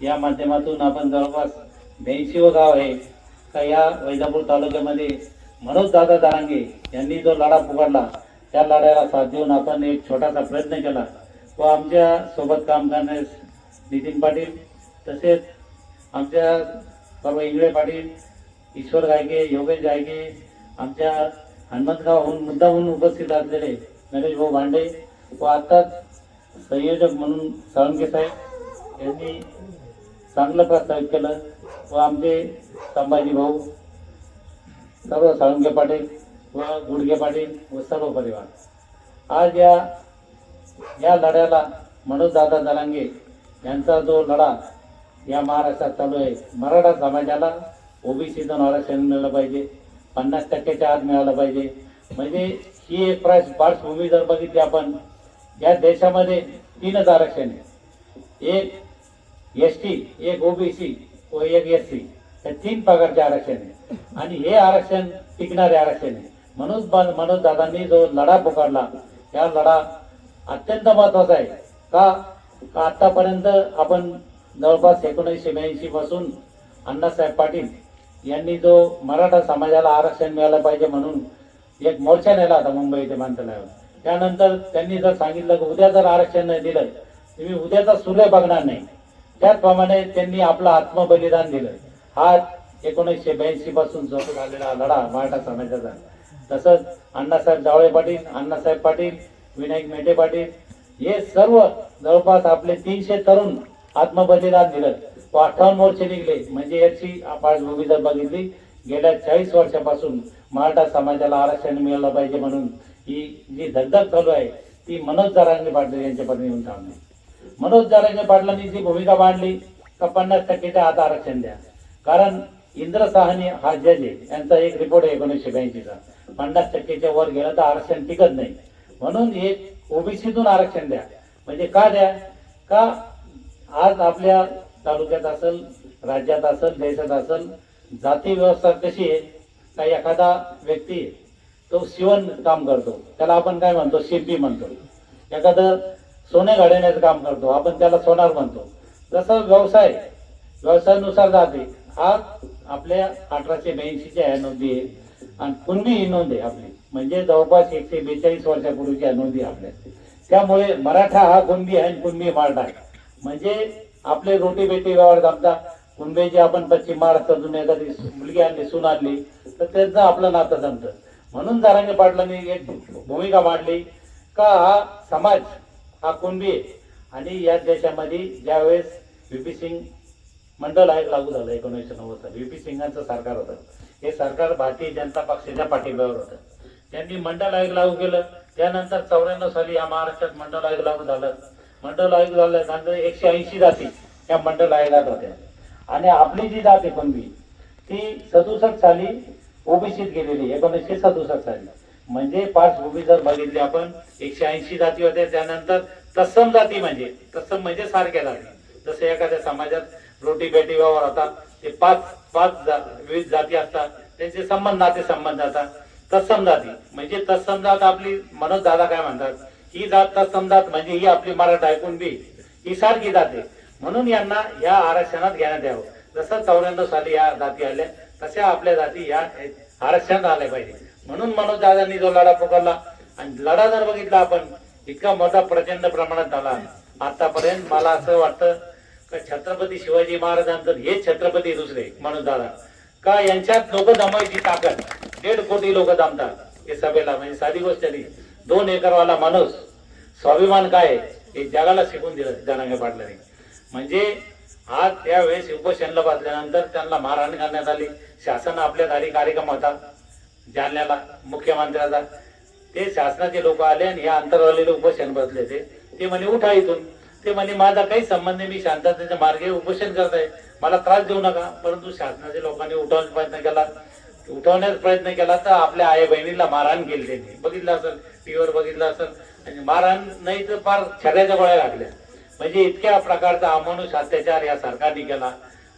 या माध्यमातून आपण जवळपास ब्याऐंशी व गाव आहे. का या वैजापूर तालुक्यामध्ये मनोज दादा दारांगे यांनी जो लढा पुकारला त्या लढ्याला साथ देऊन आपण एक छोटासा प्रयत्न केला. व आमच्यासोबत काम करण्यास नितीन पाटील तसेच आमच्या सर्व इंगळे पाटील ईश्वर गायके योगेश गायके आमच्या हनुमंतगावहून मुद्दाहून उपस्थित असलेले नरेश भाऊ भांडे व आत्ताच संयोजक म्हणून साळुंके साहेब यांनी चांगलं प्रस्तावित केलं व आमचे संभाजी भाऊ सर्व साळुंके पाटील व गुडगे पाटील व सर्व परिवार. आज या या लढ्याला मनोजदादा दलांगे यांचा जो लढा या महाराष्ट्रात चालू आहे मराठा समाजाला ओबीसीतून आरक्षण मिळालं पाहिजे पन्नास टक्क्याच्या आत मिळालं पाहिजे. म्हणजे ही एक प्रास पार्श्वभूमी जर बघितली आपण या देशामध्ये तीनच आरक्षण आहे एक एस टी एक ओबीसी व एक एस सी हे तीन प्रकारचे आरक्षण आहे. आणि हे आरक्षण टिकणारे आरक्षण आहे. म्हणून मनोज दादांनी जो लढा पुकारला या लढा अत्यंत महत्त्वाचा आहे. का? का आतापर्यंत आपण जवळपास एकोणीसशे ब्याऐंशी पासून अण्णासाहेब पाटील यांनी जो मराठा समाजाला आरक्षण मिळालं पाहिजे म्हणून एक मोर्चा नेला होता मुंबई इथे मंत्रालयावर. त्यानंतर त्यांनी जर सांगितलं की उद्या जर आरक्षण नाही दिलं तुम्ही उद्याचा सूर्य बघणार नाही. त्याचप्रमाणे त्यांनी आपलं आत्मबलिदान दिलं. हा एकोणीसशे ब्याऐंशी पासून सुरू झालेला लढा मराठा समाजाचा. तसंच अण्णासाहेब जावळे पाटील अण्णासाहेब पाटील विनायक मेटे पाटील हे सर्व जवळपास आपले तीनशे तरुण आत्मबलिदान दिलं. व अठ्ठावन्न वर्ष निघले. म्हणजे याची पार्श्वभूमी जर बघितली गेल्या चाळीस वर्षापासून मराठा समाजाला आरक्षण मिळालं पाहिजे म्हणून ही जी धगधग चालू आहे ती मनोज जरांनी पाटील पत्नी येऊन थांबली. मनोज जरांगे पाटलांनी जी भूमिका मांडली. का पन्नास टक्केच्या आता आरक्षण द्या. कारण इंद्र साहनी हा जज यांचा एक रिपोर्ट आहे एकोणीसशे ब्याऐंशीचा. पन्नास टक्केच्या वर गेलं तर आरक्षण टिकत नाही. म्हणून एक ओबीसीतून आरक्षण द्या. म्हणजे का द्या? का आज आपल्या तालुक्यात असेल राज्यात असेल देशात असेल जाती व्यवस्था कशी आहे? का एखादा व्यक्ती तो शिवण काम करतो. त्याला आपण काय म्हणतो? शिल्पी म्हणतो. एखादं सोने घडवण्याचं काम करतो. आपण त्याला सोनार म्हणतो. जसं व्यवसाय व्यवसायानुसार जाते. हा आपल्या अठराशे ब्याऐंशीच्या ह्या नोंदी. आहे आणि कुणबी ही नोंद आहे आपली. म्हणजे जवळपास एकशे बेचाळीस वर्षापूर्वीच्या नोंदी आपल्या. त्यामुळे मराठा हा कुणबी आहे आणि कुणबी मराठा आहे. म्हणजे आपले रोटी बेटी व्यवहार जमता कुणबे जे आपण पश्चिम महाराष्ट्रातून एखादी मुलगी आणली सून आणली तर त्यांचं आपलं नातं जमतं. म्हणून जारांगे पाटलांनी एक भूमिका मांडली का हा समाज हा कुणबी. आहे आणि या देशामध्ये ज्यावेळेस व्ही सिंग मंडळ आयोग लागू झालं एकोणीसशे नव्वद साली व्ही पी सिंगांचं सरकार होतं. हे सरकार भारतीय जनता पक्षाच्या पाठिंब्यावर होतं. त्यांनी मंडळ आयोग लागू केलं. त्यानंतर चौऱ्याण्णव साली या महाराष्ट्रात मंडळ आयोग लागू झालं. मंडळ आयोग झाल्यानंतर एकशे ऐंशी जाती या मंडळ आयोगात होत्या. आणि आपली जी जात आहे कुणबी ती सदुसष्ट साली ओबीसीत गेलेली एकोणीसशे सदुसष्ट साली. म्हणजे पार्श्वभूमी जर बघितली आपण एकशे ऐंशी जाती होत्या त्यानंतर तत्सम जाती म्हणजे तत्सम म्हणजे सारख्या जाती. जसं एखाद्या समाजात रोटी बेटी व्यवहार होता ते पाच पाच विविध जाती असतात त्यांचे संबंध नाते संबंध जातात तत्सम जाती म्हणजे तत्सम जात आपली मनोज दादा काय म्हणतात ही जात तत्सम जात म्हणजे ही आपली मराठा ऐकून बी ही सारखी जाते म्हणून यांना या आरक्षणात घेण्यात यावं. जसं चौऱ्याण्णव साली या जाती आल्या तशा आपल्या जाती या आरक्षणात आल्या पाहिजे. म्हणून मनोज दादांनी जो लढा पुकारला आणि लढा जर बघितला आपण इतका मोठा प्रचंड प्रमाणात झाला. आतापर्यंत मला असं वाटतं का छत्रपती शिवाजी महाराजांचं हे छत्रपती दुसरे मनोज दादा. का यांच्यात लोक जमायची ताकद दीड कोटी लोक जमतात हे सभेला. म्हणजे साधी गोष्ट नाही दोन एकरवाला माणूस स्वाभिमान काय आहे? हे जगाला शिकून दिलं जनांगे पाटलांनी. म्हणजे आज त्यावेळेस उपोषणला बसल्यानंतर त्यांना मारहाण करण्यात आली. शासन आपल्या दारी कार्यक्रम होता. जालन्याला मुख्यमंत्र्याचा ते शासनाचे लोक आले आणि हे अंतरवालेले उपोषण बसले ते. ते म्हणे उठा इथून. ते म्हणे माझा काही संबंध नाही मी शांततेच्या मार्गे उपोषण करत आहे मला त्रास देऊ नका. परंतु शासनाच्या लोकांनी उठवण्याचा प्रयत्न केला. उठवण्याचा प्रयत्न केला तर आपल्या आई बहिणीला मारहाण केली त्यांनी. बघितलं असेल टीव्हीवर बघितलं असेल. आणि मारहाण नाही तर फार छऱ्याच्या गोळ्या लागल्या. म्हणजे इतक्या प्रकारचा अमानुष अत्याचार या सरकारने केला.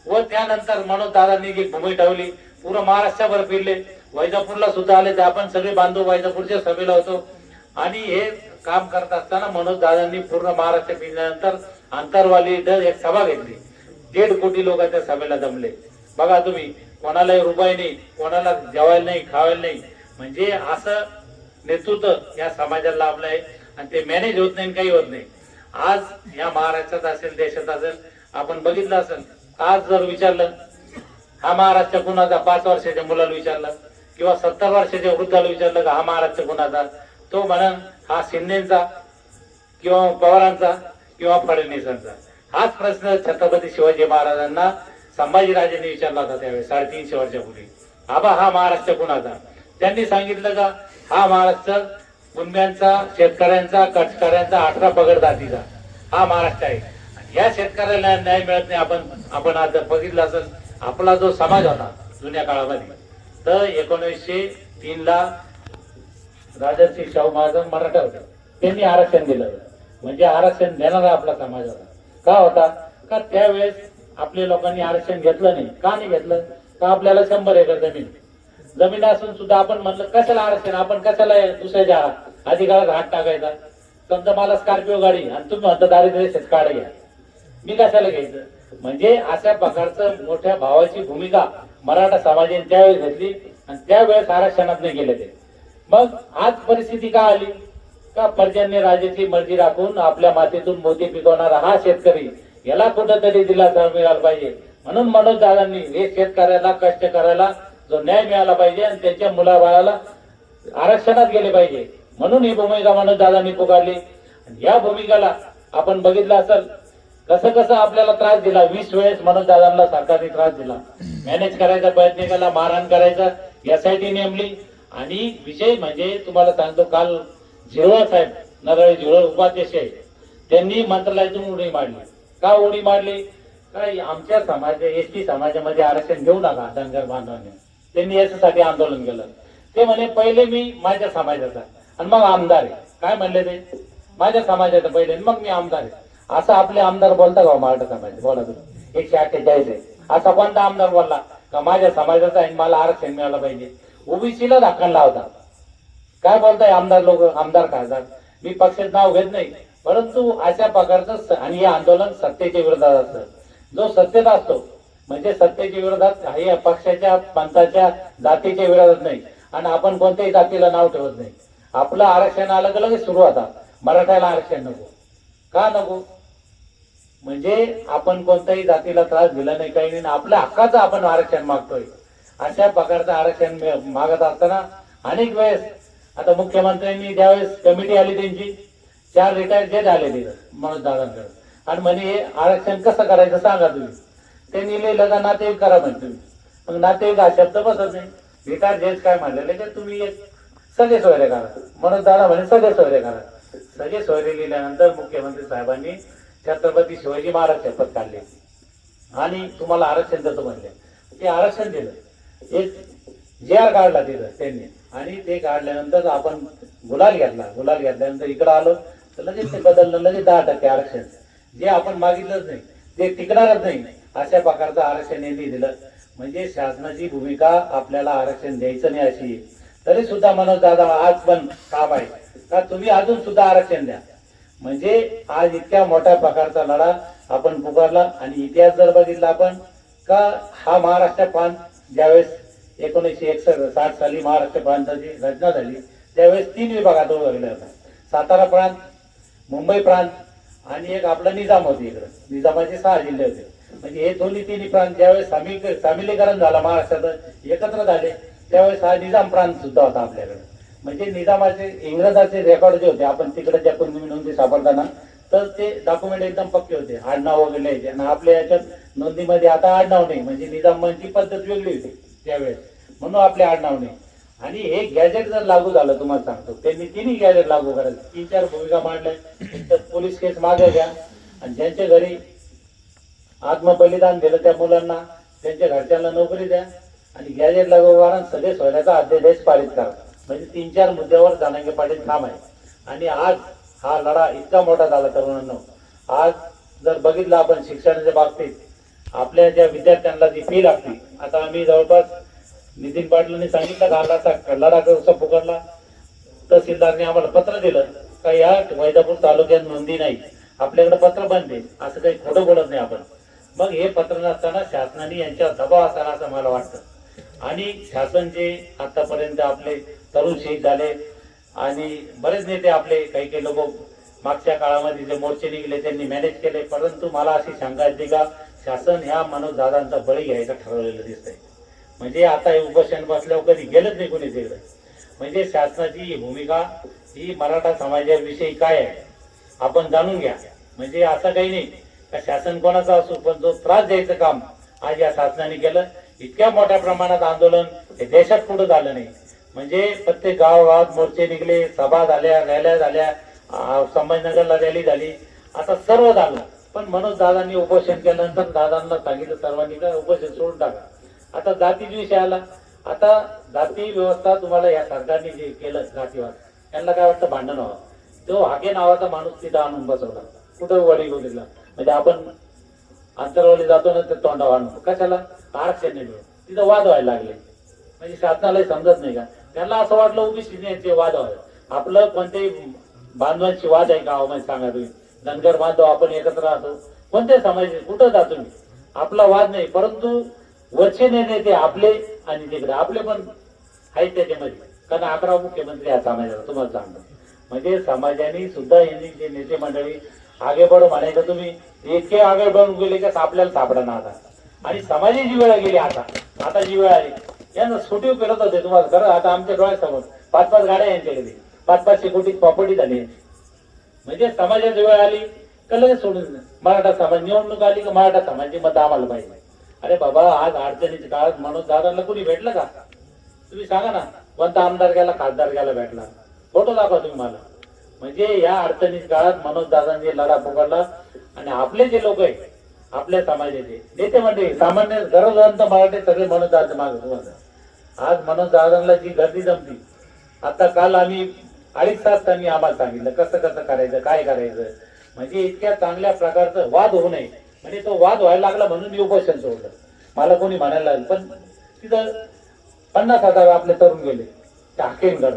व त्यानंतर मनोज दादांनी जी भूमी ठेवली पूर्ण महाराष्ट्राभर फिरले. वैजापूरला सुद्धा आले ते आपण सगळे बांधव वैजापूरच्या सभेला होतो. आणि हे काम करत असताना मनोज दादांनी पूर्ण महाराष्ट्र फिरल्यानंतर आंतरवाली इथं एक सभा घेतली. दीड कोटी लोक त्या सभेला जमले. बघा तुम्ही कोणालाही रुपये नाही कोणाला जेवायला नाही खावायला नाही. म्हणजे असं नेतृत्व या समाजाला लाभलं आहे आणि ते मॅनेज होत नाही आणि काही होत नाही. आज या महाराष्ट्रात असेल देशात असेल आपण बघितलं असेल. आज जर विचारलं हा महाराष्ट्र कुणाचा पाच वर्षाच्या मुलाला विचारलं किंवा सत्तर वर्षाच्या वृद्धाला विचारलं का हा महाराष्ट्र कुणाचा तो म्हणन हा शिंदेचा किंवा पवारांचा किंवा फडणवीसांचा. हाच प्रश्न छत्रपती शिवाजी महाराजांना संभाजीराजांनी विचारला होता त्यावेळेस साडेतीनशे वर्षापूर्वी. आबा हा महाराष्ट्र कुणाचा त्यांनी सांगितलं का हा महाराष्ट्र कुंब्यांचा शेतकऱ्यांचा कटकऱ्यांचा अठरा पगड जातीचा. हा महाराष्ट्र आहे. या शेतकऱ्याला न्याय मिळत नाही आपण आपण आज बघितलं असेल आपला जो समाज होता जुन्या काळामध्ये तर एकोणीसशे तीन ला राजर्षी शाहू महाराज मराठा होते. त्यांनी आरक्षण दिलं. म्हणजे आरक्षण देणारा आपला समाज होता. का होता? का त्यावेळेस आपल्या लोकांनी आरक्षण घेतलं नाही? का नाही घेतलं? का आपल्याला शंभर एकर जमीन? जमीन असून सुद्धा आपण म्हणलं कशाला आरक्षण? आपण कशाला दुसऱ्याच्या अधिकारात हात टाकायचा? समजा मला स्कॉर्पिओ गाडी आणि तुम्ही म्हणता दारिद्र्य रेषेत काढ. घ्या मी कशाला घ्यायचं? म्हणजे अशा प्रकारचं मोठ्या भावाची भूमिका मराठा समाजाने त्यावेळेस घेतली आणि त्यावेळेस आरक्षणात नाही गेले ते. मग आज परिस्थिती का आली? का पर्जन्य राजाची मर्जी राखून आपल्या मातीतून मोती पिकवणारा हा शेतकरी याला कुठंतरी दिलासा मिळाला पाहिजे? म्हणून मनोज दादांनी हे शेतकऱ्याला कष्ट करायला जो न्याय मिळाला पाहिजे आणि त्यांच्या मुलाबाळाला आरक्षणात गेले पाहिजे. म्हणून ही भूमिका मनोज दादांनी पुकारली. आणि या भूमिकेला आपण बघितलं असेल कसं कसं आपल्याला त्रास दिला? वीस वेळेस मनोज दादांना सरकारने त्रास दिला. मॅनेज करायचा प्रयत्न केला मारहाण करायचा एसआयटी नेमली. आणि विषय म्हणजे तुम्हाला सांगतो काल झिरवळ साहेब नरळे झिरवळ उपाध्यक्ष आहे त्यांनी मंत्रालयातून उडी मारली. का उडी मारली? काय आमच्या समाज एस टी समाजामध्ये आरक्षण घेऊ नका धनगर बांधवांनी. त्यांनी याच्यासाठी आंदोलन केलं. ते म्हणे पहिले मी माझ्या समाजाचा आणि मग आमदार आहे. काय म्हणले ते? माझ्या समाजाचा पहिले आणि मग मी आमदार आहे. असं आपले आमदार बोलता का हो मराठा समाज बोला तुम्ही. एकशे अठ्ठेचाळीस आहे. असा कोणता आमदार बोलला? का माझ्या समाजाचा आणि मला आरक्षण मिळालं पाहिजे. ओबीसीला दाखल लावता. काय बोलताय आमदार लोक आमदार खासदार? मी पक्षाचं नाव घेत नाही. परंतु अशा प्रकारचं आणि हे आंदोलन सत्तेच्या विरोधात असतं. जो सत्तेत असतो म्हणजे सत्तेच्या विरोधात हे पक्षाच्या पंथाच्या जातीच्या विरोधात नाही. आणि आपण कोणत्याही जातीला नाव ठेवत नाही. आपलं आरक्षण आलं की लगेच सुरू होता मराठ्याला आरक्षण नको. का नको? म्हणजे आपण कोणत्याही जातीला त्रास दिला नाही काही नाही आपल्या हक्काचं आपण आरक्षण मागतोय. अशा प्रकारचं आरक्षण मागत असताना अनेक वेळेस आता मुख्यमंत्र्यांनी ज्यावेळेस कमिटी आली त्यांची चार रिटायर जे आले तिथं मनोज दादांकडे. आणि म्हणे हे आरक्षण कसं करायचं सांगा तुम्ही. त्यांनी लिहिलं का नातेवाईक करा म्हणे तुम्ही मग नातेवाईक हा शब्द बसत नाही. रिटायर जेच काय म्हणलेले की तुम्ही एक सगळे सोयरे करा. मनोज दादा म्हणे सगळे सोयरे करा. सगळे सोयरे लिहिल्यानंतर मुख्यमंत्री साहेबांनी छत्रपती शिवाजी महाराज शपथ काढले. आणि तुम्हाला आरक्षण देतो म्हणले. ते आरक्षण दिलं. एक जे आर काढला तिथं त्यांनी. आणि ते काढल्यानंतर आपण गुलाल घेतला. गुलाल घेतल्यानंतर इकडं आलो. तर लगेच ते बदललं. लगेच दहा टक्के आरक्षण. जे आपण मागितलंच नाही. ते टिकणारच नाही. अशा प्रकारचं आरक्षण यांनी दिलं. म्हणजे शासनाची भूमिका आपल्याला आरक्षण द्यायचं नाही अशी. तरी सुद्धा मनोज दादा आज पण काम आहे. का तुम्ही अजून सुद्धा आरक्षण द्या? म्हणजे आज इतक्या मोठ्या प्रकारचा लढा आपण पुकारला आणि इतिहास जर बघितला आपण का हा महाराष्ट्र प्रांत ज्यावेळेस एकोणीसशे एकसष्ट साठ साली महाराष्ट्र प्रांताची रचना झाली त्यावेळेस तीन विभागात वगैरे होता सातारा प्रांत मुंबई प्रांत आणि एक आपला निजाम होते इकडं. निजामाचे सहा जिल्हे होते. म्हणजे हे दोन्ही तिन्ही प्रांत ज्यावेळेस सामील सामिलीकरण झालं महाराष्ट्रात एकत्र झाले त्यावेळेस हा निजाम प्रांत सुद्धा होता आपल्याकडे. म्हणजे निजामाचे इंग्रजाचे रेकॉर्ड जे होते आपण तिकडे ज्या कुंडी नोंदी सापडताना तर ते डॉक्युमेंट एकदम पक्के होते. आडनाव वगैरे लिहायचे आणि आपल्या याच्यात नोंदीमध्ये आता आडनाव नाही. म्हणजे निजामांची पद्धत वेगळी होती त्यावेळेस. म्हणून आपले आडनाव नाही. आणि हे गॅजेट जर लागू झालं तुम्हाला सांगतो. त्यांनी तिन्ही गॅजेट लागू करायचं तीन चार भूमिका मांडल्या. तर पोलीस केस मागे घ्या. आणि ज्यांच्या घरी आत्मबलिदान दिलं त्या मुलांना त्यांच्या घरच्यांना नोकरी द्या. आणि गॅजेट लागू करा सगळे सोयऱ्याचा अध्यादेश पारित करा. म्हणजे तीन चार मुद्द्यावर जानांगे पाटील ठाम आहे. आणि आज हा लढा इतका मोठा झाला तरुणांनो. आज जर बघितलं आपण शिक्षणाच्या बाबतीत आपल्या ज्या विद्यार्थ्यांना जी फी लागते आता आम्ही जवळपास नितीन पाटलांनी सांगितलं का लढा लढा कसा पुकारला? तहसीलदारने आम्हाला पत्र दिलं का या वैजापूर तालुक्यात नोंदी नाही. आपल्याकडे पत्र बंद असं काही खोटं बोलत नाही आपण. मग हे पत्र नसताना शासनाने यांच्यावर दबाव असताना असं मला वाटतं. आणि शासन जे आतापर्यंत आपले तरुण शहीद झाले. आणि बरेच नेते आपले काही काही लोक मागच्या काळामध्ये जे मोर्चे निघले त्यांनी मॅनेज केले. परंतु मला अशी शंका येते का शासन ह्या मनोज दादांचा बळी घ्यायचा ठरवलेलं दिसतंय. म्हणजे आता हे उपोषण बसल्यावर कधी गेलंच नाही कोणी तिकडे. म्हणजे शासनाची ही भूमिका ही मराठा समाजाविषयी काय आहे आपण जाणून घ्या. म्हणजे असं काही नाही का शासन कोणाचा असो पण जो त्रास द्यायचं काम आज या शासनाने केलं इतक्या मोठ्या प्रमाणात आंदोलन हे देशात पुढे झालं नाही. म्हणजे प्रत्येक गावात मोर्चे निघले सभा झाल्या रॅल्या झाल्या संभाजीनगरला रॅली झाली. आता सर्व झालं. पण मनोज दादांनी उपोषण केल्यानंतर दादांना सांगितलं सर्वांनी का उपोषण सोडून टाका. आता जातीच विषय आला. आता जाती व्यवस्था तुम्हाला या सरकारने जे केलं जातीवाद त्यांना काय वाटतं? भांडण व्हावं. तो हाके नावाचा माणूस तिथं आणून बसवला. कुठं वडी दिला म्हणजे आपण अंतरवाली जातो ना ते तोंडावर आणून. कशाला? आरक्षण नाही मिळत. तिथं वाद व्हायला लागले. म्हणजे शासनालाही समजत नाही का? त्यांना असं वाटलं ओबीसी वाद आपलं कोणत्याही बांधवांची वाद आहे गावामध्ये सांगा तुम्ही. धनगर बांधव आपण एकत्र राहतो. कोणत्या समाज कुठं जातो मी आपला वाद नाही परंतु वरचे नेते आपले आणि तिकडे. आपले पण आहेत त्याच्यामध्ये. कारण अकरा मुख्यमंत्री या समाजाला तुम्हाला सांगतो. म्हणजे समाजाने सुद्धा यांनी जे नेते मंडळी आगे बढ म्हणायचं तुम्ही? इतके आगे बढून गेले का आपल्याला सापडणार आता आणि समाजाची वेळ गेली आता. आता जी वेळ आली. यांना सुटीव फिरत होते तुम्हाला खरं आता आमच्या डोळ्यासमोर. पाच पाच गाड्या यांच्याकडे पाच पाचशे कोटी प्रॉपर्टी झाली. यांची. म्हणजे समाजाची वेळ आली. का लगेच सोडून मराठा समाज निवडणूक आली का मराठा समाजाची मत आम्हाला पाहिजे. अरे बाबा आज अडचणीच्या काळात मनोज दादाला कुणी भेटलं का? तुम्ही सांगा ना कोणता आमदार गेला खासदार गेला भेटला? फोटो दाखवा तुम्ही मला. म्हणजे या अडचणीच्या काळात मनोज दादांनी लढा पुकारला. आणि आपले जे लोक आहेत आपल्या समाजाचे. नेते म्हणते सामान्य गरजवंत मराठी सगळे मनोज दादा माग आज मनोज दादांना जी गर्दी जमती आता काल आम्ही अडीच तास त्यांनी आम्हाला सांगितलं कसं कसं करायचं काय करायचं? म्हणजे इतक्या चांगल्या प्रकारचं वाद होऊ नये. म्हणजे तो वाद व्हायला लागला म्हणून मी उपोषण सोडलं. मला कोणी म्हणायला लागलं पण तिथं पन्नास हजार आपले तरुण गेले टाकेनगड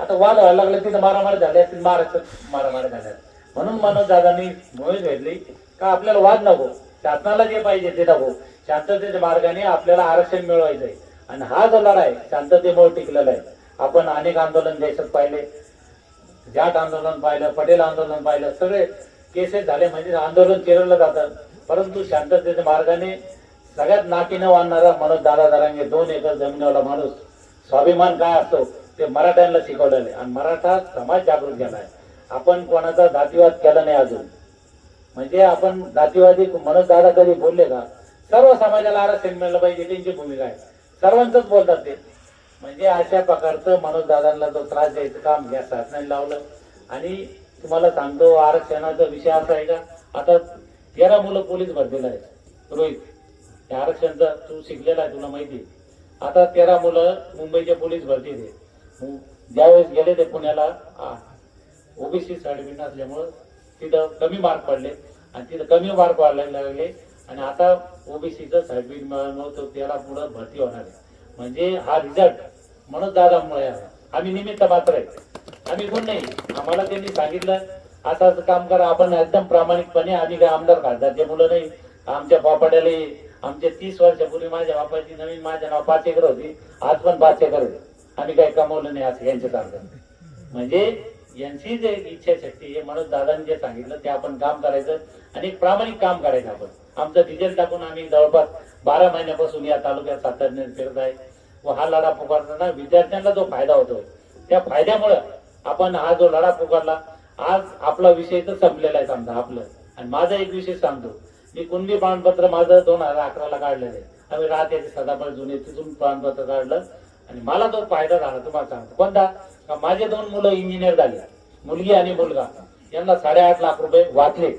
आता वाद व्हायला लागला तिथं मारामार झाल्या असतील महाराष्ट्रात मारामारी झाल्या म्हणून मनोज दादांनी मोहीम घेतली का आपल्याला वाद नको? शासनाला जे पाहिजे ते नको शांततेच्या मार्गाने आपल्याला आरक्षण मिळवायचं आहे आणि हा जो लढा आहे शांततेमुळे टिकलेला आहे. आपण अनेक आंदोलन देशात पाहिले. जाट आंदोलन पाहिलं पटेल आंदोलन पाहिलं सगळे केसेस झाले म्हणजे आंदोलन चिरवलं जातं. परंतु शांततेच्या मार्गाने सगळ्यात नाकी न वाढणारा मनोज दादा दोन एकर जमिनीवाला माणूस स्वाभिमान काय असतो? ते मराठ्यांना शिकवलेलं आहे. आणि मराठा समाज जागृत झाला आहे. आपण कोणाचा जातीवाद केला नाही अजून. म्हणजे आपण जातीवादी मनोज दादा कधी बोलले का? सर्व समाजाला आरक्षण मिळालं पाहिजे त्यांची भूमिका आहे. सर्वांचंच बोलतात ते. म्हणजे अशा प्रकारचं मनोज दादांना जो त्रास द्यायचं काम या शासनाने लावलं. आणि तुम्हाला सांगतो आरक्षणाचा विषय असा आहे का? आता तेरा मुलं पोलीस भरलेला आहे रोहित त्या आरक्षणचा तू शिकलेला आहे तुला माहिती आहे. आता तेरा मुलं मुंबईचे पोलीस भरतीत आहे ज्यावेळेस गेले ते पुण्याला ओबीसी सर्टिफिकेट असल्यामुळं तिथं कमी मार्क पडले आणि तिथं कमी मार्क वाढायला लागले. आणि आता ओबीसीचं सर्टिफिकेट मिळालं त्याला पुढं भरती होणार आहे. म्हणजे हा रिझल्ट म्हणून दादामुळे आम्ही निमित्त मात्र आहे. आम्ही कोण नाही. आम्हाला त्यांनी सांगितलं असं काम करा. आपण एकदम प्रामाणिकपणे आम्ही काय आमदार खासदारचे मुलं नाही. आमच्या बापाड्याला आमच्या तीस वर्षापूर्वी माझ्या बापाची नवीन माझ्या नाव पाच एकर होती. आज पण पाच एकर आम्ही काही कमवलं नाही असं यांच्या सारखं म्हणजे यांची जे इच्छाशक्ती आहे म्हणून दादांनी जे सांगितलं ते आपण काम करायचं आणि प्रामाणिक काम करायचं आपण. आमचं डिझेल टाकून आम्ही जवळपास बारा महिन्यापासून या तालुक्यात सातत्याने फिरत आहे. व हा लढा पुकारताना विद्यार्थ्यांना जो फायदा होतो त्या फायद्यामुळं आपण हा जो लढा पुकारला आज आपला विषय तर संपलेला आहे समजा आपलं. आणि माझा एक विषय सांगतो मी कुणबी प्रमाणपत्र माझं दोन हजार अकराला काढलेलं आहे. आम्ही राहते सदाफळ जुने तिथून प्रमाणपत्र काढलं आणि मला तो फायदा झाला तुम्हाला सांगतो. कोणता? का माझे दोन मुलं इंजिनियर झाले. मुलगी आणि मुलगा. यांना साडेआठ लाख रुपये वाचले.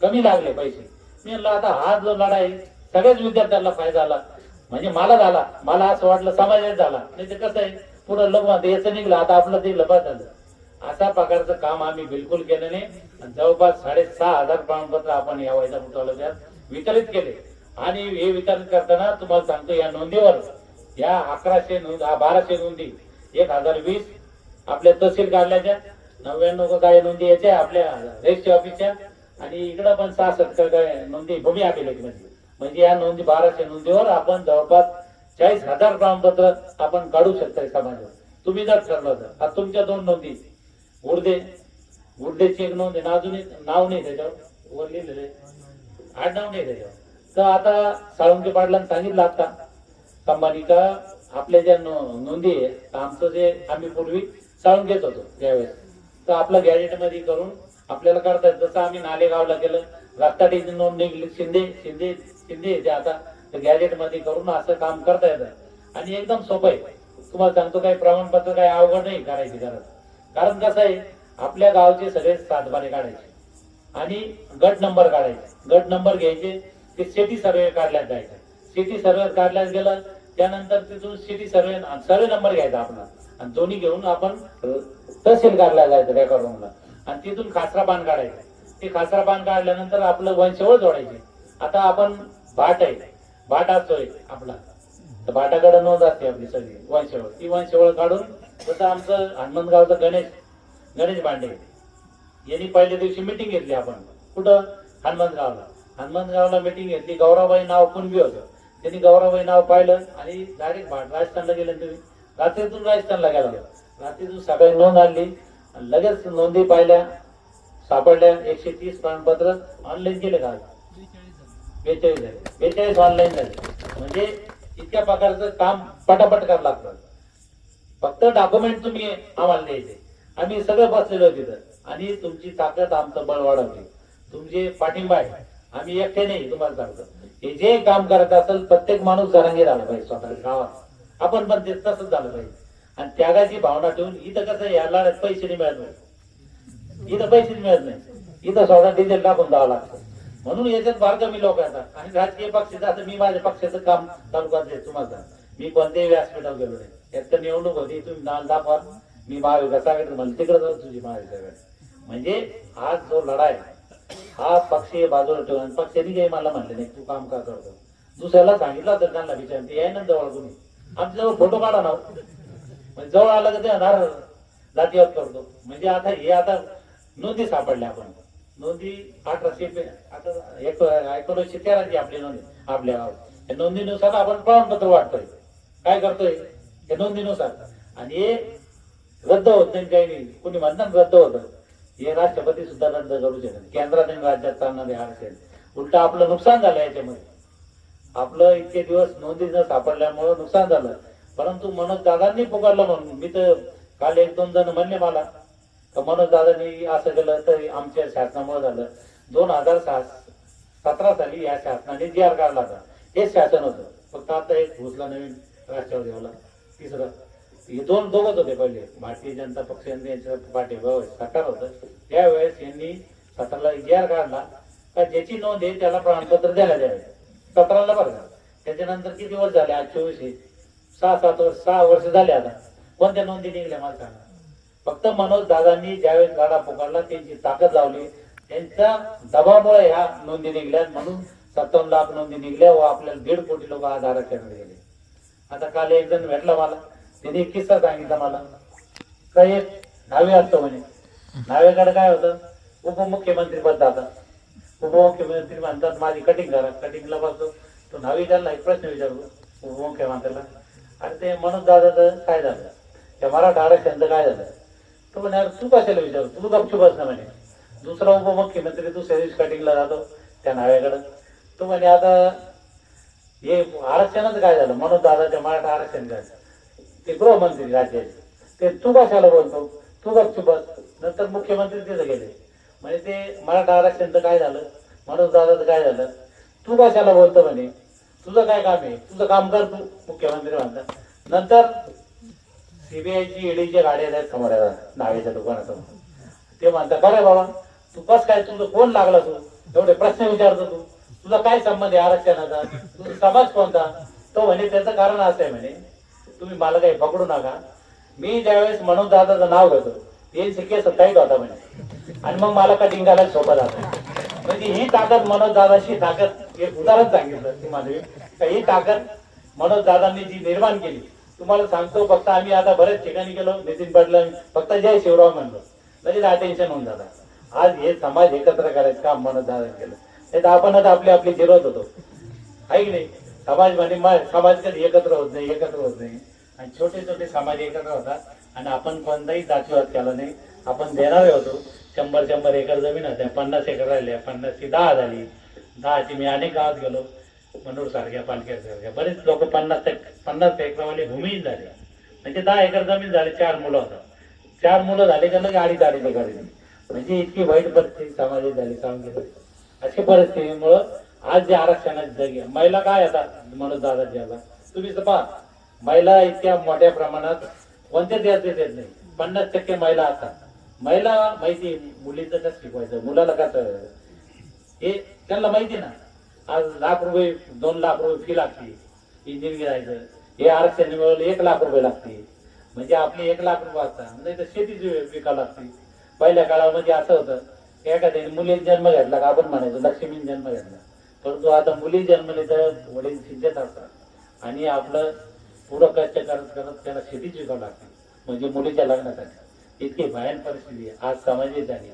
कमी लागले पैसे. मी म्हणलं आता हा जो लढा आहे सगळ्याच विद्यार्थ्यांना फायदा झाला. म्हणजे मला झाला. मला असं वाटलं समाजात झाला. नाही कसं आहे पुढं लग्न याचं निघलं. आता आपलं ते लपा झालं. अशा प्रकारचं काम आम्ही बिलकुल केलं नाही. आणि जवळपास साडेसहा हजार प्रमाणपत्र आपण या वैजा तालुक्यात वितरित केले. आणि हे वितरित करताना तुम्हाला सांगतो या नोंदीवर या अकराशे नोंद बाराशे नोंदी एक हजार वीस आपल्या तहसील काढल्याच्या नव्याण्णव काय नोंदी याच्या आपल्या रजिस्ट्री ऑफिसच्या आणि इकडं पण सहासष्ट काय नोंदी भूमी अभिलेखमध्ये. म्हणजे या नोंदी बाराशे नोंदीवर आपण जवळपास चाळीस हजार प्रमाणपत्र आपण काढू शकता समाजावर तुम्ही जर ठरलं तर. आता तुमच्या दोन नोंदी. गुर्दे. गुर्देची एक नोंद आहे अजून नाव नाही त्याच्यावर. वर लिहिलेलं आहे. आडनाव नाही त्याच्यावर. तर आता साळुंके पाटलांनी सांगितलं आता. कंबानी का आपल्या ज्या नोंदी आहे आमचं जे आम्ही पूर्वी चालून घेत होतो त्यावेळेस तर आपलं गॅजेटमध्ये करून आपल्याला करता येत. जसं आम्ही नालेगावला गेलं रक्ताटीची नोंद निघली शिंदे शिंदे शिंदे येते आता. तर गॅजेटमध्ये करून असं काम करता येतं. आणि एकदम सोपं आहे. तुम्हाला सांगतो काही प्रमाणपत्र काही अवघड नाही करायची गरज. कारण कसं आहे आपल्या गावचे सगळे सातबारे काढायचे. आणि गट नंबर काढायचे. गट नंबर घ्यायचे ते सिटी सर्वे काढल्यात जायचे. सिटी सर्वे काढल्यास गेलं त्यानंतर तिथून सिटी सर्वे सर्वे नंबर घ्यायचा आपला. आणि दोन्ही घेऊन आपण तहसील कार्यालयाला जायचं रेकॉर्ड रूमला आणि तिथून खासरा पान काढायचं. ते खासरा पान काढल्यानंतर आपलं वंशवळ जोडायचे. आता आपण भाट आहे. भाट असतोय आपला. तर भाटाकडे नोंद असते आपली सगळी वंशवळ. ती वंशवळ काढून जसं आमचं हनुमंतगावचं गणेश गणेश भांडे. यांनी पहिल्या दिवशी मिटिंग घेतली आपण. कुठं? हनुमंतगावला. हनुमंतगावला मिटिंग घेतली. गौराबाई नाव कुणबी होतं? त्यांनी गौराबाई नाव पाहिलं आणि डायरेक्ट भाट. राजस्थानला गेले तुम्ही? रात्रीतून राजस्थानला गेला. रात्रीतून सकाळी नोंद आणली आणि लगेच नोंदी पाहिल्या सापडल्या एकशे तीस प्रमाणपत्र ऑनलाईन केले का? बेचाळीस झाले. बेचाळीस ऑनलाईन झाले. म्हणजे इतक्या प्रकारचं काम पटापट करावं लागतं. फक्त डॉक्युमेंट तुम्ही आम्हाला द्यायचे. आम्ही सगळं बसलेलो तिथं. आणि तुमची ताकद आमचं बळ वाढवते. तुमचे पाठिंबा आहे. आम्ही एकटे नाही तुम्हाला सांगतो. हे जे काम करत असेल प्रत्येक माणूस जरांगी झाला पाहिजे स्वतः गावात. आपण पण ते तसंच झालं पाहिजे. आणि त्यागाची भावना ठेवून इथं कसं याला पैसे नाही मिळत नाही इथं पैसे मिळत नाही. इथं स्वतः डिझेल टाकून द्यावं लागतं. म्हणून याच्यात फार कमी लोक येतात. आणि राजकीय पक्षाचं आता मी माझ्या पक्षाचं काम चालू करते तुम्हाला. मी कोणत्याही व्यासपीठावर गेलो नाही. त्यात तर निवडणूक होती तुम्ही नाल दाखवा. मी महाविकास सांगितलं मला तिकडे जाऊ तुझी महाविकास म्हणजे आज जो लढाई हा पक्षीय बाजूला ठेवून पक्षाने काही मला म्हणले नाही तू काम का करतो दुसऱ्याला सांगितलं तर त्यांना विचार ते ना जवळ कोणी आमच्या जवळ फोटो काढा ना. म्हणजे जवळ आलं का ते होणार जातीवाद करतो. म्हणजे आता हे आता नोंदी सापडल्या आपण. नोंदी अठराशे आता एक एकोणीसशे तेराची आपली नोंदी आपल्या नोंदीनुसार आपण प्रमाणपत्र वाटतोय काय करतोय? हे नोंदीनुसार. आणि हे रद्द होत नाही काही नाही. कोणी म्हणतात रद्द होतं. हे राष्ट्रपती सुद्धा रद्द करू शकत केंद्रात आणि राज्यात चालणारे आरक्षण. उलट आपलं नुकसान झालं याच्यामध्ये आपलं इतके दिवस नोंदी न सापडल्यामुळं नुकसान झालं. परंतु मनोज दादांनी पुकारलं म्हणून. मी तर काल एक दोन जण म्हणले मला. तर मनोज दादांनी असं केलं तर आमच्या शासनामुळे झालं. दोन हजार सतरा साली या शासनाने जी आर काढला होता. हेच शासन होतं. फक्त आता एक घुसला नवीन राष्ट्रवादीवाला तिसरं. हे दोन दोघच होते पहिले. भारतीय जनता पक्ष यांनी पाठिंबा सरकार होतं. त्यावेळेस यांनी सतराला जी आर काढला. का ज्याची नोंद आहे त्याला प्रमाणपत्र द्यायला द्यावे. सतराला बरं त्याच्यानंतर किती वर्ष झाले? आज चोवीस सहा सात वर्ष सहा वर्ष झाले आता. कोणत्या नोंदी निघल्या मला सांगा. फक्त मनोज दादांनी ज्यावेळेस गाडा पुकारला त्यांची ताकद लावली. त्यांच्या दबावामुळे ह्या नोंदी निघल्या म्हणून सत्तावन्न लाख नोंदी निघल्या व आपल्याला दीड कोटी लोक आज आरक्षणात गेले. आता काल एक जण भेटला मला. त्याने एक किस्सा सांगितला मला. काही एक न्हावे असतो म्हणे. नावेकडे काय होतं? उपमुख्यमंत्री पद जातात. उपमुख्यमंत्री म्हणतात माझी कटिंग करा कटिंगला बसतो. तो नावी त्यांना एक प्रश्न विचारतो. उपमुख्यमंत्र्याला आणि ते मनोज दादाचं काय झालं? त्या मराठा आरक्षणचं काय झालं? तो म्हणे अरे तू कशाला विचारू तू गपचूप बस ना म्हणे. दुसरा उपमुख्यमंत्री दुसऱ्या दिवशी कटिंगला जातो त्या नाव्याकडं. तो म्हणे आता हे आरक्षणाचं काय झालं? मनोज दादाच्या मराठा आरक्षण काय ते गृहमंत्री राज्याचे. ते तू कशाला बोलतो? तू गपचूप बस. नंतर मुख्यमंत्री तिथं गेले. म्हणजे ते मराठा आरक्षणचं काय झालं? माणूस दादाचं काय झालं? तू कशाला बोलतो म्हणे? तुझं काय काम आहे? तुझं काम कर तू मुख्यमंत्री म्हणतात नंतर सीबीआयची ईडीच्या गाड्या आहेत समोर नावेच्या दुकानासमोर. ते म्हणतात बरं बाबा तू कस काय तुझं कोण लागला तू? एवढे प्रश्न विचारतो तू. तुझा काय संबंध आहे आरक्षणाचा? तुझा समाज कोणता? तो म्हणे त्याचं कारण असं आहे म्हणे तुम्ही मला काही पकडू नका. मी ज्यावेळेस म्हणून दादाचं नाव घेतो ते केस टाईट होता म्हणे. आणि मग मला कटिंग करायला सोपं जात म्हणजे ही ताकद मनोज दादाची ताकद एक उदाहरण सांगितलं ती ही ताकद मनोज दादांनी जी निर्माण केली तुम्हाला सांगतो फक्त आम्ही आता बऱ्याच ठिकाणी गेलो नितीन पाटला फक्त जय शिवराव म्हणलो. म्हणजे लगेच अटेन्शन होऊन जातात आज हे समाज एकत्र करायचं काम मनोज दादा केलं. नाही तर आपणच आपली आपली जिरवत होतो. आहे की नाही? समाज म्हणजे मा- समाज कधी एकत्र होत नाही एकत्र होत नाही. आणि छोटे छोटे समाज एकत्र होतात. आणि आपण कोणताही जातीवाद केला नाही. आपण देणारे होतो. शंभर शंभर एकर जमीन होत्या पन्नास एकर राहिल्या पन्नासची दहा झाली. दहाची मी अनेक गावात गेलो मनूर सारख्या पालख्या सारख्या. बरेच लोक पन्नास टक्के पन्नास एकरवाली भूमीहीन झाले. म्हणजे दहा एकर जमीन झाली चार मुलं होतात चार मुलं झाले का लगे अडीच अडीच एकर म्हणजे इतकी वाईट परिस्थिती समाजात झाली सांगितलं अशा परिस्थितीमुळं आज जे आरक्षणाची जगी महिला काय आता म्हणून दादा ज्याला तुम्ही तर पहा महिला इतक्या मोठ्या प्रमाणात कोणत्याच देशात येत नाही. पन्नास टक्के महिला असतात. महिला माहिती आहे, मुलीचं कसं शिकवायचं? मुलाला कसं? हे त्यांना माहिती ना. आज लाख रुपये दोन लाख रुपये फी लागते. इंजिनिअरिंग जायचं हे आरक्षण मिळवलं एक लाख रुपये लागते. म्हणजे आपले एक लाख रुपये असतात. म्हणजे नाही तर शेतीच विकावं लागते. पहिल्या काळामध्ये असं होतं की एखाद्याने मुलीने जन्म घेतला का आपण म्हणायचो लक्ष्मीने जन्म घेतला. परंतु आता मुली जन्मले तर वडील सिंचत असतात. आणि आपलं पुढं कष्ट करत करत त्याला शेतीच विकावं लागते. म्हणजे मुलीच्या लग्नासाठी. इतकी भयान परिस्थिती आहे. आज समाजाची झाली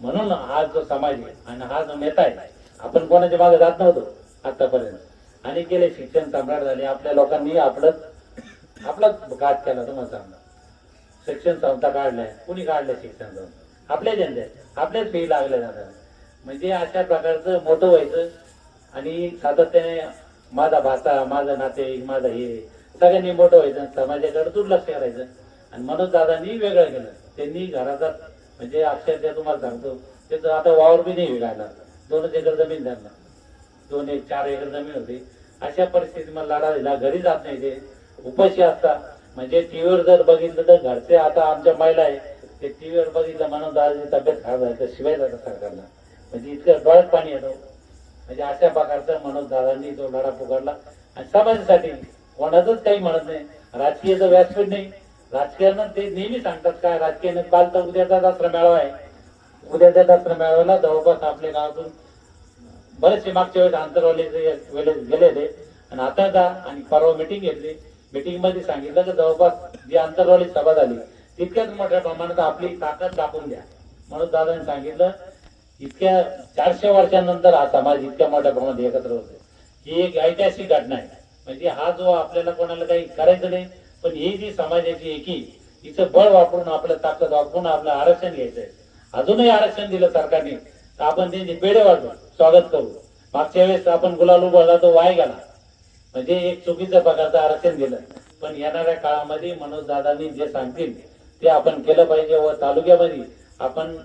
म्हणून आज जो समाज आहे आणि हा जो नेता आहे आपण कोणाच्या मागे जात नव्हतो आतापर्यंत. आणि गेले शिक्षण सम्राट झाले. आपल्या लोकांनी आपलं आपलाच घात केला तुम्हाला सांगा शिक्षण संस्था काढल्या. कुणी काढल्या शिक्षण संस्था? आपल्या जनते आपल्याच फी लागल्या जातात. म्हणजे अशा प्रकारचं मोठं व्हायचं. आणि सातत्याने माझा भाषा माझं नाते माझं हे सगळ्यांनी मोठं व्हायचं समाजाकडे दुर्लक्ष करायचं. आणि मनोज दादांनी वेगळं केलं. त्यांनी घराचा म्हणजे अक्षरशः तुम्हाला सांगतो त्याचं आता वावर बी नाही विकायला. दोनच एकर जमीन त्यांना. दोन एक चार एकर जमीन होती. अशा परिस्थितीमध्ये मला लढा दिला. घरी जात नाही ते. उपाशी असता म्हणजे टीव्हीवर जर बघितलं तर घरचे आता आमच्या महिला आहे ते टीव्हीवर बघितलं म्हणून दादाची तब्येत खराब झाली तर शिवाय जातात सरकारला. म्हणजे इतकं डोळ्यात पाणी येतं. म्हणजे अशा प्रकारचा मनोज दादांनी तो लढा पुकारला. आणि समाजासाठी कोणाचंच काही म्हणत नाही. राजकीयचं व्यासपीठ नाही. राजकारणात ते नेहमी सांगतात काय राजकीय काल तर उद्याचा दसरा मेळावा आहे. उद्याच्या दसरा मेळाव्याला जवळपास आपल्या गावातून बरेचसे मागच्या वेळेस आंतरवाले वेळेस गेलेले आणि आता जा आणि परवा मिटिंग घेतली. मिटिंगमध्ये सांगितलं की जवळपास जी आंतरवाली सभा झाली तितक्याच मोठ्या प्रमाणात आपली ताकद दाखवून द्या. म्हणून दादांनी सांगितलं इतक्या चारशे वर्षांनंतर हा समाज इतक्या मोठ्या प्रमाणात एकत्र होतो ही एक ऐतिहासिक घटना आहे. म्हणजे हा जो आपल्याला कोणाला काही करायचं नाही पण ही जी समाजाची एकी हिचं बळ वापरून आपलं ताकद वापरून आपलं आरक्षण घ्यायचंय. अजूनही आरक्षण दिलं सरकारने तर आपण त्यांची पेढे वाटू स्वागत करू. मागच्या वेळेस आपण गुलाल उभारला तो वाय गेला. म्हणजे एक चुकीच्या प्रकारचं आरक्षण दिलं. पण येणाऱ्या काळामध्ये मनोज दादांनी जे सांगतील ते आपण केलं पाहिजे व तालुक्यामध्ये आपण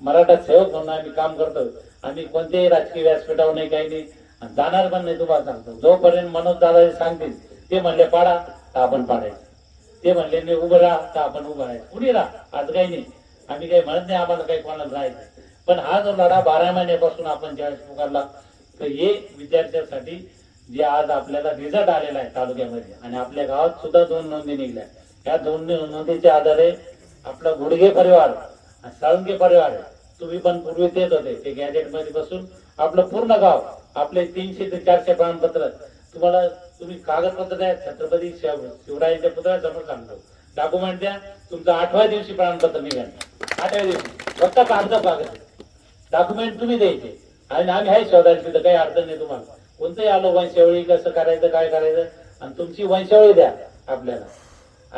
मराठा सेवक म्हणून आम्ही काम करतो. आम्ही कोणत्याही राजकीय व्यासपीठावर नाही काही नाही. आणि जाणार पण नाही तुम्हाला सांगतो. जोपर्यंत मनोज दादा सांगतील ते म्हणले पाडा तर आपण पाडायचं. ते म्हणले नाही उभं राहा तर आपण उभं राहायचं. कुणी राहा? आज काही नाही. आम्ही काही म्हणत नाही आम्हाला काही कोणाला राहायचं पण हा जो लढा बारा महिन्यापासून आपण ज्यावेळेस पुकारला तर हे विद्यार्थ्यांसाठी जे आज आपल्याला रिझल्ट आलेला आहे तालुक्यामध्ये आणि आपल्या गावात सुद्धा दोन नोंदी निघल्या. या दोन नोंदीच्या आधारे आपला गुडघे परिवार आणि साळुंगे परिवार तुम्ही पण पूर्वी देत होते ते गॅजेटमध्ये बसून आपलं पूर्ण गाव आपले तीनशे ते चारशे प्रमाणपत्र तुम्हाला तुम्ही कागदपत्र द्या छत्रपती शिव- शिवरायांच्या पुतळ्यासमोर सांगतो डॉक्युमेंट द्या तुमचं आठव्या दिवशी प्रमाणपत्र निघाल. आठव्या दिवशी. फक्त कागद कागद. डॉक्युमेंट तुम्ही द्यायचे. आणि आम्ही आहे शोधायला तिथं काही अडचण नाही तुम्हाला. कोणतंही आलो वंशावळी कसं करायचं काय करायचं आणि तुमची वंशावळी द्या आपल्याला.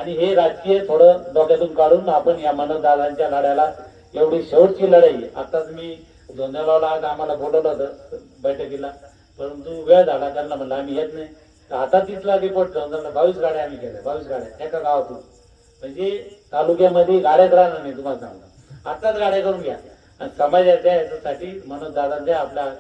आणि हे राजकीय थोडं डोक्यातून काढून आपण या मनोदादांच्या लढ्याला एवढी शेवटची लढाई. आताच मी धोंडेगावला आज आम्हाला बोलवलं होतं बैठकीला. परंतु वेळ झाला त्यांना म्हणलं आम्ही येत नाही. आता तिथला रिपोर्ट धोंडेला बावीस गाड्या आम्ही केल्या बावीस गाड्या एका गावातून. म्हणजे तालुक्यामध्ये गाड्यात राहणार नाही तुम्हाला सांगतो. आताच गाड्या करून घ्या. आणि समाजाच्या याच्यासाठी मनोज दादांच्या आपल्या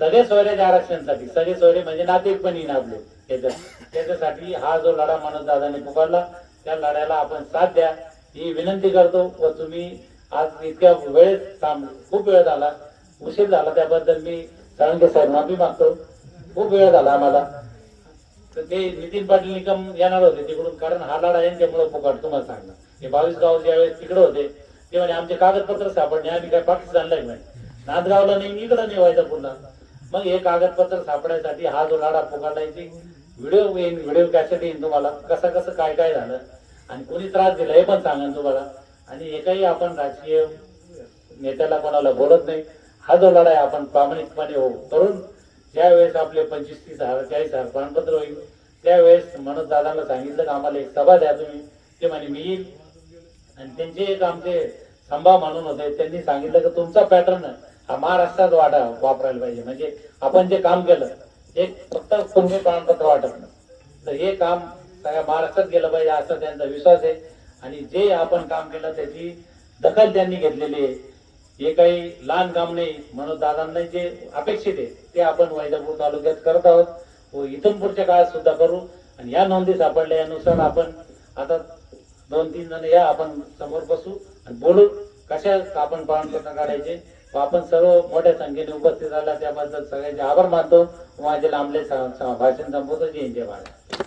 सगळे सोयऱ्याच्या आरक्षणासाठी सगळे सोयरे म्हणजे नातेक पण येईन आपले. त्याच्या त्याच्यासाठी हा जो लढा मनोज दादाने पुकारला त्या लढ्याला आपण साथ द्या. ही विनंती करतो व तुम्ही आज इतक्या वेळेत थांब खूप वेळ झाला. उशीर झाला त्याबद्दल मी साळंगे साहेब माफी मागतो. खूप वेळ झाला आम्हाला. तर ते नितीन पाटील निकम येणार होते तिकडून. कारण हा लढा त्यामुळे पुकार तुम्हाला सांगणार. हे बावीस गाव ज्यावेळेस तिकडे होते. ते म्हणजे आमचे कागदपत्र सापडणे आम्ही काय पाकिस्तानला आहे म्हणे. नांदगावला नाही इकडं नाही पुन्हा मग हे कागदपत्र सापडायसाठी हा जो लढा पुकारला व्हिडिओ येईन व्हिडिओ कॅसेट येईन तुम्हाला. कसं कसं काय काय झालं? आणि कोणी त्रास दिला हे पण सांगेन तुम्हाला. आणि एकही आपण राजकीय नेत्याला कोणाला बोलत नाही. हा जो लढा आहे आपण प्रामाणिकपणे हो करून ज्यावेळेस आपले पंचवीस तीस हजार चाळीस हजार प्रमाणपत्र होईल त्यावेळेस मनोज दादांना सांगितलं की आम्हाला एक सभा द्या तुम्ही. ते म्हणे मी येईल. आणि त्यांचे एक आमचे संभा म्हणून होते. त्यांनी सांगितलं की तुमचा पॅटर्न हा महाराष्ट्रात वाटा वापरायला पाहिजे. म्हणजे आपण जे काम केलं एक फक्त तुम्ही प्रमाणपत्र वाटत तर हे काम सगळ्या महाराष्ट्रात गेलं पाहिजे असा त्यांचा विश्वास आहे. आणि जे आपण काम केलं त्याची दखल त्यांनी घेतलेली आहे. हे काही लहान काम नाही म्हणून दादांना जे अपेक्षित आहे ते आपण वैजापूर तालुक्यात करत आहोत. व इथून पुढच्या काळात सुद्धा करू. आणि या नोंदी सापडल्या यानुसार आपण आता दोन तीन जण या आपण समोर बसू आणि बोलू कशा आपण प्रमाणपत्र काढायचे. व आपण सर्व मोठ्या संख्येने उपस्थित झाला त्याबद्दल सगळ्यांचे आभार मानतो. माझे लांबले स- भाषण संपवतो. जय हिंद जय भारत.